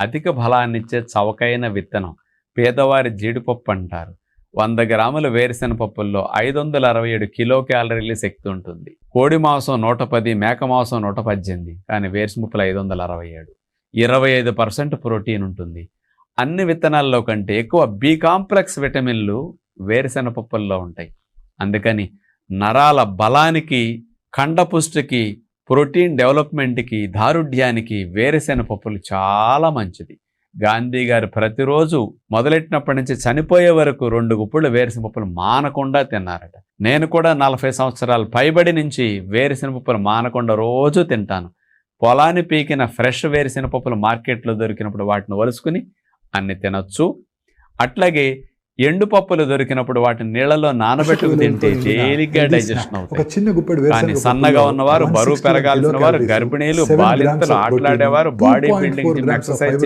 అధిక ఫలాన్నిచ్చే చవకైన విత్తనం పేదవారి జీడిపప్పు అంటారు. వంద గ్రాముల వేరుశెనగ పప్పుల్లో ఐదు వందల అరవై ఏడు కిలో క్యాలరీల శక్తి ఉంటుంది. కోడి మాంసం నూట పది మేక మాంసం నూట పద్దెనిమిది కానీ వేరుశెనగపప్పులు ఐదు వందల అరవై ఏడు. ఇరవై ఐదు పర్సెంట్ ప్రోటీన్ ఉంటుంది. అన్ని విత్తనాల్లో కంటే ఎక్కువ బి కాంప్లెక్స్ విటమిన్లు వేరుశెనగ పప్పుల్లో ఉంటాయి. అందుకని నరాల బలానికి కండపుష్టికి ప్రోటీన్ డెవలప్మెంట్కి దారుఢ్యానికి వేరుశెన పప్పులు చాలా మంచిది. గాంధీ గారు ప్రతిరోజు మొదలెట్టినప్పటి నుంచి చనిపోయే వరకు రెండు గుప్పుళ్ళు వేరుశెనగ పప్పులు మానకుండా తిన్నారట. నేను కూడా నలభై సంవత్సరాలు పైబడి నుంచి వేరుశెనగ పప్పులు మానకుండా రోజు తింటాను. పొలాన్ని పీకిన ఫ్రెష్ వేరుశెనగ పప్పులు మార్కెట్లో దొరికినప్పుడు వాటిని వలుసుకుని అన్ని తినొచ్చు. అట్లాగే ఎండు పప్పులు దొరికినప్పుడు వాటిని నీళ్ళలో నానబెట్టుకు తింటే తేలిగ్గా డైజెషన్ అవుతాయి. గుప్పెడు కానీ సన్నగా ఉన్నవారు బరువు 160 పెరగాల్సిన వారు గర్భిణీలు calories, 7 బాలింతలు ఆటలాడేవారు బాడీ 2.4 బిల్డింగ్ ఎక్సర్సైజ్